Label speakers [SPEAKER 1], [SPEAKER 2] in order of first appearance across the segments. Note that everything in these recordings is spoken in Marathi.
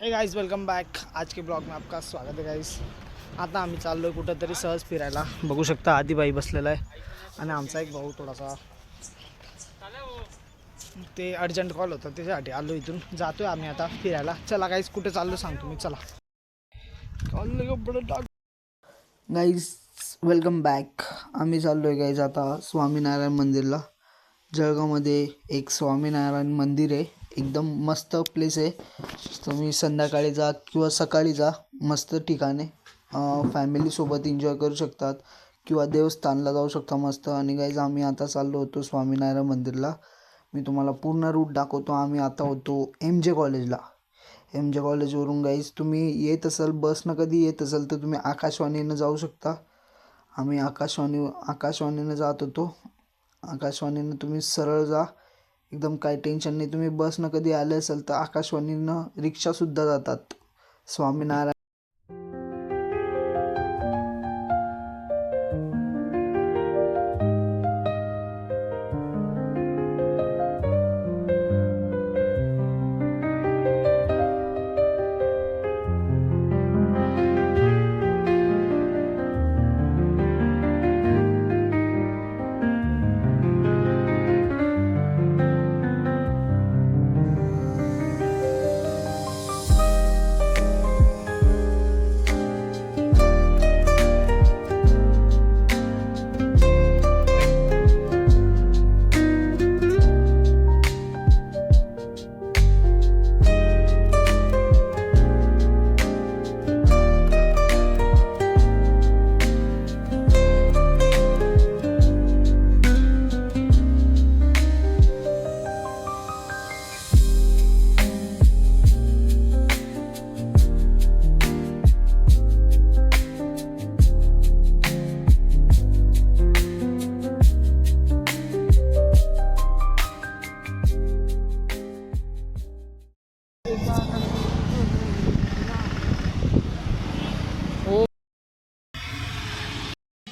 [SPEAKER 1] हे गाईज वेलकम बॅक आज के ब्लॉग में आपका स्वागत आहे गाईज आता आम्ही चाललो आहे कुठंतरी सहज फिरायला. बघू शकता आदिबाई बसलेला आहे आणि आमचा एक भाऊ थोडासा ते अर्जंट कॉल होता त्याच्यासाठी आलो इथून. जातोय आम्ही आता फिरायला. चला गाईज कुठे चाललो सांगतो मी चला. गाईज वेलकम बॅक आम्ही चाललो आहे गाईज आता स्वामीनारायण मंदिरला. जळगावमध्ये एक स्वामीनारायण मंदिर आहे. एकदम मस्त प्लेस आहे. तुम्ही संध्याकाळी जा किंवा सकाळी जा. मस्त ठिकाण आहे. फॅमिलीसोबत एन्जॉय करू शकतात. किंवा देवस्थानला जाऊ शकता मस्त. आणि गाईज आम्ही आता चाललो होतो स्वामीनारायण मंदिरला. मी तुम्हाला पूर्ण रूट दाखवतो. आम्ही आता होतो एम जे कॉलेजला एम जे कॉलेजवरून गाईज तुम्ही येत असाल बसनं कधी येत असाल तर तुम्ही आकाशवाणीनं जाऊ शकता. आम्ही आकाशवाणी आकाशवाणीनं जात होतो. आकाशवाणीनं तुम्ही सरळ जा. एकदम काही टेन्शन नाही. तुम्ही बसनं कधी आले असाल तर आकाशवाणीनं रिक्षासुद्धा जातात. स्वामीनारायण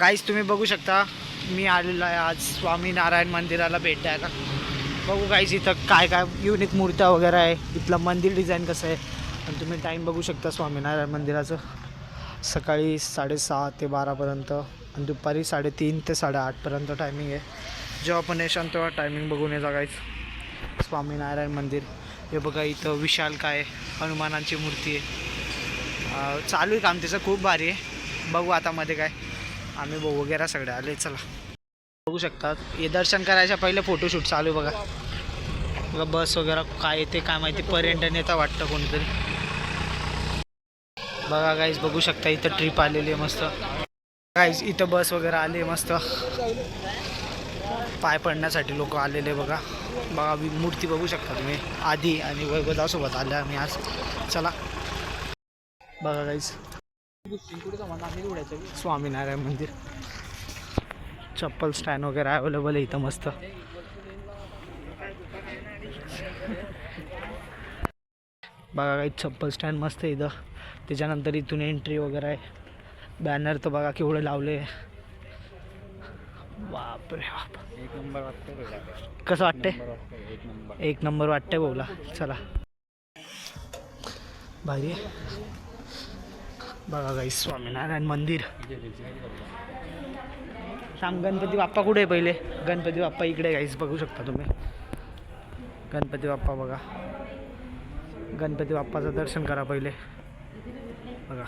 [SPEAKER 1] काहीच तुम्ही बघू शकता मी आलेलो आहे आज स्वामीनारायण मंदिराला भेट द्यायला बघू काहीच इथं काय काय युनिक मूर्त्या वगैरे आहे. इथलं मंदिर डिझाईन कसं आहे. आणि तुम्ही टाईम बघू शकता स्वामीनारायण मंदिराचं. सकाळी साडेसहा ते बारापर्यंत आणि दुपारी साडेतीन ते साडेआठपर्यंत टायमिंग आहे. जेव्हा पण येशान तेव्हा टायमिंग बघून ये जागायचं स्वामीनारायण मंदिर. हे बघा इथं विशाल काय हनुमानांची मूर्ती आहे. चालू आहे काम त्याचं खूप भारी आहे. बघू आता मध्ये काय. आम्ही भाऊ वगैरे सगळे आले चला. बघू शकतात. हे दर्शन करायच्या पहिले फोटोशूट चालू बघा. बघा बस वगैरे काय येते काय माहिती पर्यटन येतं वाटतं कोणीतरी. बघा गाईज बघू शकता इथं ट्रिप आलेली आहे मस्त. गाईज इथं बस वगैरे आली आहे मस्त. पाय पडण्यासाठी लोक आलेले बघा. बघा मूर्ती बघू शकता तुम्ही. आधी आणि वैभवदासोबत आल्या आम्ही आज. चला. बघा गाईज स्वामीनारायण मंदिर. चप्पल स्टँड वगैरे अवेलेबल आहे इथं मस्त. बघा काही चप्पल स्टँड मस्त आहे इथं. त्याच्यानंतर इथून एंट्री वगैरे आहे. बॅनर तर बघा केवढे लावले बापरे बाप.
[SPEAKER 2] एक नंबर वाटतं
[SPEAKER 1] कसं वाटते
[SPEAKER 2] एक नंबर.
[SPEAKER 1] एक नंबर वाटतंय बोला. चला. भारी आहे. बघा काही स्वामीनारायण मंदिर. सांग गणपती बाप्पा कुठे आहे पहिले? गणपती बाप्पा इकडे गाईस बघू शकता तुम्ही. गणपती बाप्पा बघा. गणपती बाप्पाचं दर्शन करा पहिले. बघा.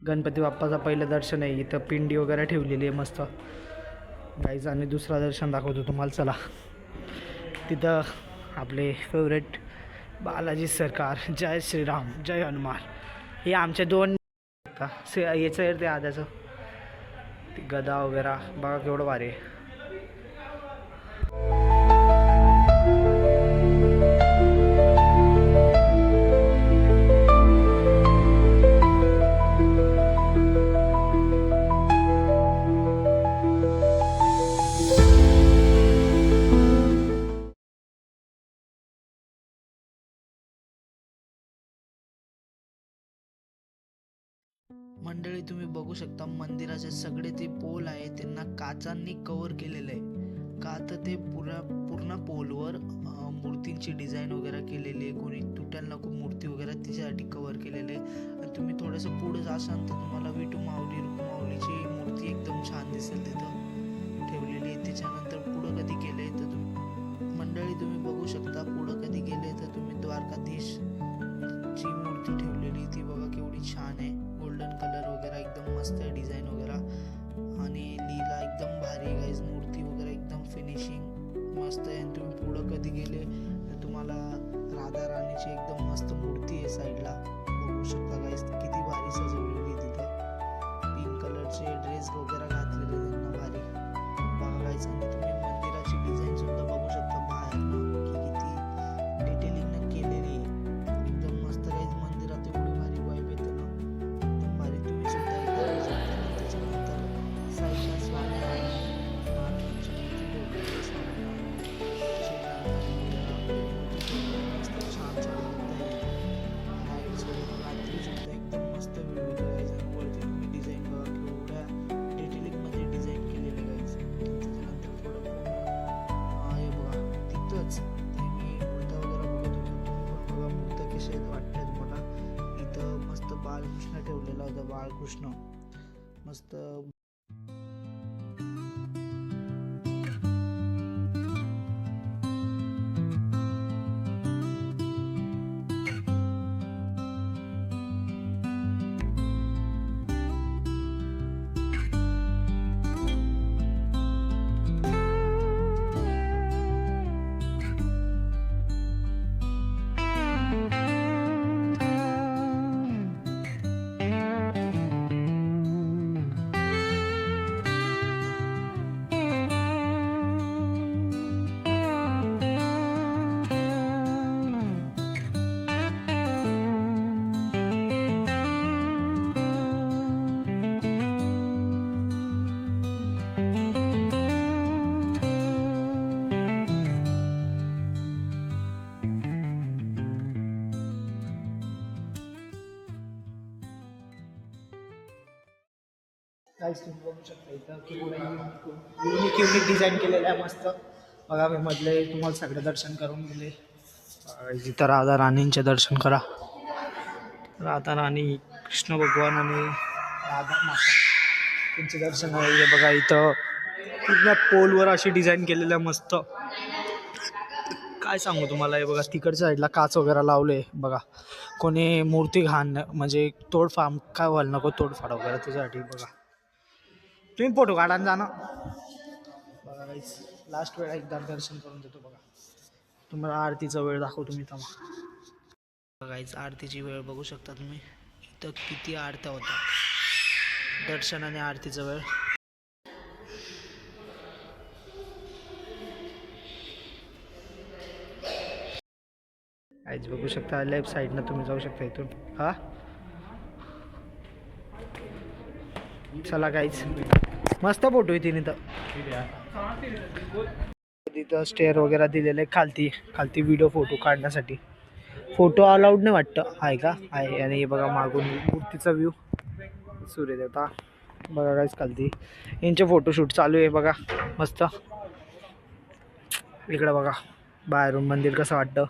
[SPEAKER 1] गणपती बाप्पाचं पहिलं दर्शन आहे. इथं पिंडी वगैरे ठेवलेली आहे मस्त. गाईज आणि दुसरा दर्शन दाखवतो तुम्हाला. चला. तिथं आपले फेवरेट बालाजी सरकार. जय श्रीराम जय हनुमान. हे आमचे दोन याचं आहे ते आद्याचं. ते गदा वगैरे. बघा केवढं भारी आहे. मंडळी तुम्ही बघू शकता मंदिराचे सगळे ते पोल आहे त्यांना काचांनी कव्हर केलेलं आहे. का तर ते पुरा पूर्ण पोलवर मूर्तींची डिझाईन वगैरे केलेली आहे. कोणी तुटायला खूप मूर्ती वगैरे तिच्यासाठी कवर केलेले आहे. आणि तुम्ही थोडंसं पुढे जाशाल तर तुम्हाला विटू माऊली रुक्मावलीची मूर्ती एकदम छान दिसेल तिथं. बाळकृष्ण. मस्त
[SPEAKER 3] काहीच तुम्ही बघू शकता इथं. की युनिक युनिक युनिक डिझाईन केलेलं आहे मस्त. बघा मी मधले तुम्हाला सगळं दर्शन करून गेले इथं राधा राणींचे दर्शन करा. राधा राणी कृष्ण भगवान आणि राधा माता. त्यांचे दर्शन आहे. बघा इथं पूर्ण पोलवर अशी डिझाईन केलेलं आहे मस्त. काय सांगू तुम्हाला? हे बघा तिकडच्या साईडला काच वगैरे लावले. बघा कोणी मूर्ती घाण म्हणजे तोडफाड काय व्हायला नको तोडफाड वगैरे त्याच्यासाठी बघा. तुम्ही फोटो काढा आणि जा ना बघा लास्ट वेळा एकदा दर्शन करून देतो बघा. तुम्हाला आरतीचा वेळ दाखवतो मी थांबा.
[SPEAKER 1] गाईच आरतीची वेळ बघू शकता तुम्ही. इथं किती आरत्या होत्या. दर्शन आणि आरतीचा वेळ.
[SPEAKER 3] गाईज बघू शकता लेफ्ट साईडनं तुम्ही जाऊ शकता इथून. हा? चला काहीच मस्त फोटो आहे तिने तर. तिथं स्टेअर वगैरे दिलेले आहे खालती. खालती व्हिडिओ फोटो काढण्यासाठी. फोटो अलाउड नाही वाटतं. आहे का? आहे. आणि हे बघा मागून मूर्तीचा व्ह्यू सूर्यदेवता बघा खालती. यांचे फोटोशूट चालू आहे बघा. मस्त. इकडं बघा. बाहेरून मंदिर कसं वाटतं.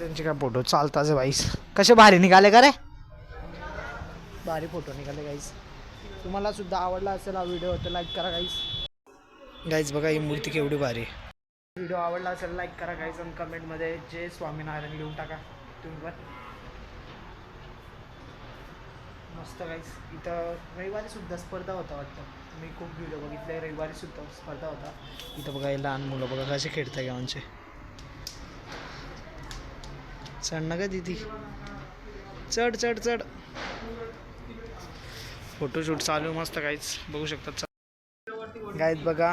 [SPEAKER 3] त्यांचे काय फोटो? चालताच बाईस. कसे भारी निघाले का रे? भारी फोटो निघाले गाईस तुम्हाला सुद्धा आवडला असेल हा व्हिडिओ तर लाईक करा गाईस गाईज बघा ही मूर्ती केवढी भारी. व्हिडिओ आवडला असेल लाईक करा गाईज आणि कमेंटमध्ये जय स्वामीनारायण लिहून टाका तुम्ही पण मस्त गाईस इथं रविवारी सुद्धा स्पर्धा होता वाटतं. मी खूप व्हिडिओ बघितले रविवारी सुद्धा स्पर्धा होता. इथं बघा लहान मुलं बघा कसे खेळताय गावांचे. चढ ना का दिदी. चढ चढ चढ. फोटोशूट चालू मस्त काहीच बघू शकतात गाईत बघा.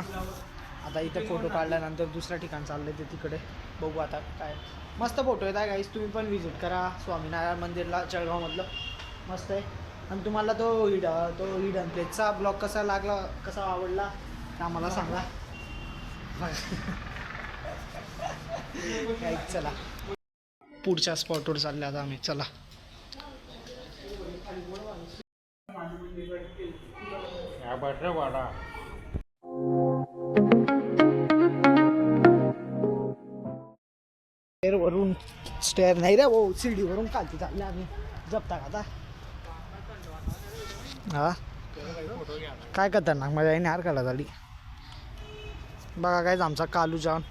[SPEAKER 3] आता इथं फोटो काढल्यानंतर दुसऱ्या ठिकाण चाललंय ते तिकडे. बघू आता काय. मस्त फोटो येत आहे गाईस तुम्ही पण व्हिजिट करा. स्वामीनारायण मंदिरला जळगावमधलं. मस्त आहे. आणि तुम्हाला तो हिड तो हिडन प्लेसचा ब्लॉग कसा लागला कसा आवडला ते आम्हाला सांगा. चला. पुढच्या स्पॉटवर चालले आता आम्ही. चला. वरून स्टेअर नाही रे भाऊ शिडीवरून खालती चालले आम्ही. जपता का आता? हा? काय खतरनाक माझ्या आईने हार काढला झाली बघा काय आमचा कालू जाऊन.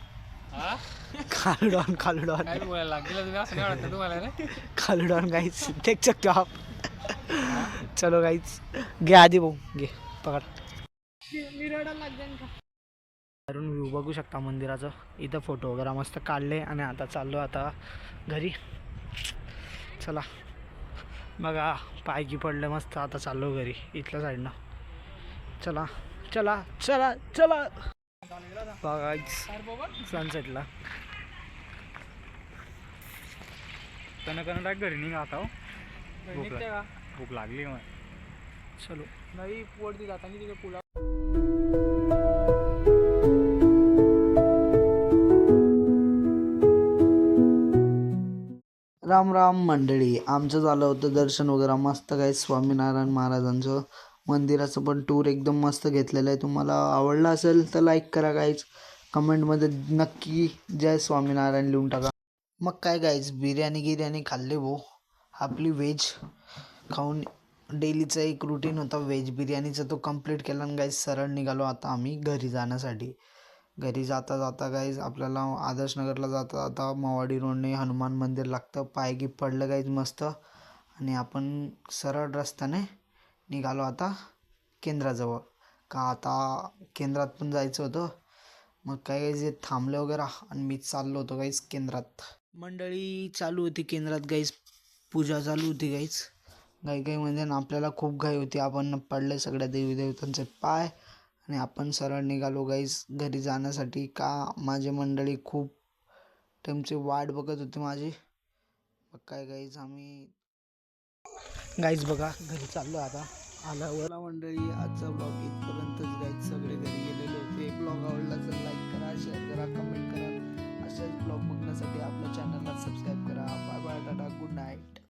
[SPEAKER 3] कालू डॉन कालू डॉन
[SPEAKER 2] काय बोलायला लागेल? तुम्ही असं नाही वाटतं तुम्हाला रे?
[SPEAKER 3] कालू डॉन गाईच सकते हो आप चलो गाईच घे आधी भाऊ. घे. पकड. बाहेरून व्ह्यू बघू शकता मंदिराचं. इथं फोटो वगैरे मस्त काढले आणि आता चाललो आता घरी. चला. बघा पाय की पडले मस्त. आता चाललो घरी. इथल्या साईडनं चला. चला. चला. चला. बघा सनसेटला
[SPEAKER 2] टाक घरी निघा आता हो. भूक भूक लागली मग
[SPEAKER 3] चलो.
[SPEAKER 2] नाही जाताना तिथे पुला
[SPEAKER 1] राम राम मंडळी. आमचं झालं होतं दर्शन वगैरे. मस्त काय स्वामीनारायण महाराजांचं मंदिराचं पण टूर एकदम मस्त घेतलेलं आहे. तुम्हाला आवडला असेल तर लाईक करा गाईज कमेंटमध्ये नक्की जय स्वामीनारायण लिहून टाका. मग काय गाईज बिर्याणी गिर्याणी खाल्ले भाऊ आपली व्हेज खाऊन डेलीचा एक रुटीन होता. व्हेज बिर्याणीचा तो कंप्लीट केला आणि गाईज सरळ निघालो आता आम्ही घरी जाण्यासाठी. घरी जाता जाता गाईज आपल्याला आदर्शनगरला जाता जाता मवाडी रोडने हनुमान मंदिर लागतं. पायगी पडलं गाईज मस्त. आणि आपण सरळ रस्त्याने निघालो आता केंद्राजवळ. का आता केंद्रात पण जायचं होतं. मग काय गाईज जे थांबले वगैरे आणि मी चाललो होतो गाईस केंद्रात. मंडळी चालू होती केंद्रात गाईस पूजा चालू होती गाईच गाई गाई म्हणजे ना आपल्याला खूप घाई होती. आपण पडले सगळ्या देवी देवतांचे पाय आणि आपण सरळ निघालो गाईस घरी जाण्यासाठी. का माझे मंडळी खूप टाईमची वाट बघत होती माझी. मग काय गाईज आम्ही
[SPEAKER 3] गाईज बघा घरी चाललो आता. आल्यावर
[SPEAKER 1] मला मंडळी आजचा ब्लॉग इथपर्यंतच गाईज सगळे घरी गेलेले होते. ब्लॉग आवडला तर लाईक करा शेअर करा कमेंट करा. असेच ब्लॉग बघण्यासाठी आपल्या चॅनलला सबस्क्राईब करा. Bye bye tata. Good night